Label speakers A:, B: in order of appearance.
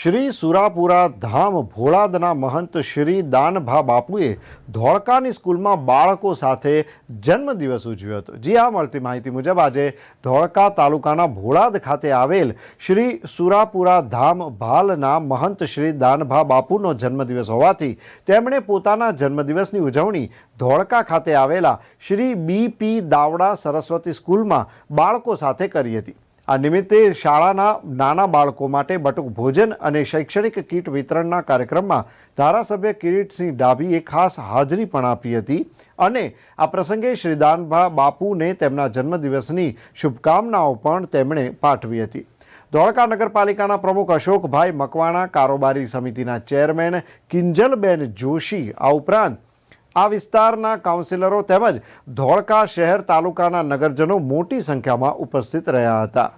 A: શ્રી સુરાપુરા ધામ ભોળાદના મહંત શ્રી દાનભા બાપુએ ધોળકાની સ્કૂલમાં બાળકો સાથે જન્મદિવસ ઉજવ્યો હતો. જી હા, મળતી માહિતી મુજબ આજે ધોળકા તાલુકાના ભોળાદ ખાતે આવેલ શ્રી સુરાપુરા ધામ ભાલના મહંત શ્રી દાનભા બાપુનો જન્મદિવસ હોવાથી તેમણે પોતાના જન્મદિવસની ઉજવણી ધોળકા ખાતે આવેલા શ્રી બી પી દાવડા સરસ્વતી સ્કૂલમાં બાળકો સાથે કરી હતી. આ નિમિત્તે શાળાના નાના બાળકો માટે બટુક ભોજન અને શૈક્ષણિક કીટ વિતરણના કાર્યક્રમમાં ધારાસભ્ય કિરીટસિંહ ડાભીએ ખાસ હાજરી પણ આપી હતી અને આ પ્રસંગે શ્રીદાનભા બાપુને તેમના જન્મદિવસની શુભકામનાઓ પણ તેમણે પાઠવી હતી. ધોળકા નગરપાલિકાના પ્રમુખ અશોકભાઈ મકવાણા, કારોબારી સમિતિના ચેરમેન કિંજલબેન જોશી, આ ઉપરાંત આ વિસ્તારના કાઉન્સિલરો તેમજ ધોળકા શહેર તાલુકાના નગરજનો મોટી સંખ્યામાં ઉપસ્થિત રહ્યા હતા.